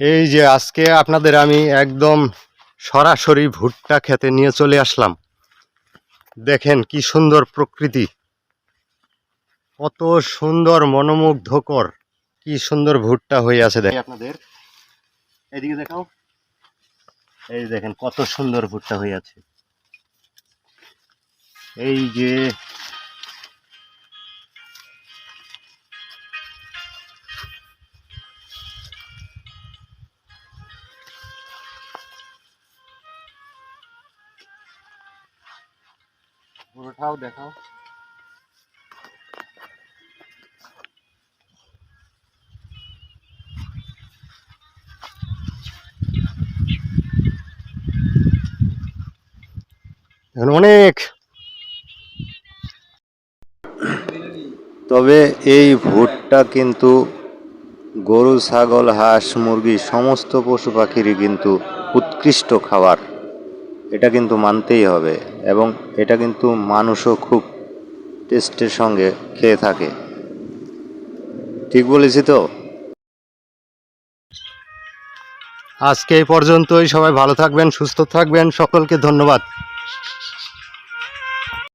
এই যে আজকে আপনাদের আমি একদম সরাসরি ভুট্টা খেতে নিয়ে চলে আসলাম। দেখেন কি সুন্দর প্রকৃতি। কত সুন্দর মনোমুগ্ধকর, কি সুন্দর ভুট্টা হয়ে আছে দেখেন আপনাদের এইদিকে দেখাও। এই দেখেন কত সুন্দর ভুট্টা হয়ে আছে। এই যে পুরোটাও দেখাও। অনেক তবে এই ভুট্টা কিন্তু গরু ছাগল হাঁস মুরগি সমস্ত পশু পাখিরই কিন্তু উৎকৃষ্ট খাবার। এটা কিন্তু মানতেই হবে। এবং এটা কিন্তু মানুষও খুব টেস্টের সঙ্গে খেয়ে থাকে। ঠিক বলেছি তো? আজকে এই পর্যন্তই। সবাই ভালো থাকবেন, সুস্থ থাকবেন। সকলকে ধন্যবাদ।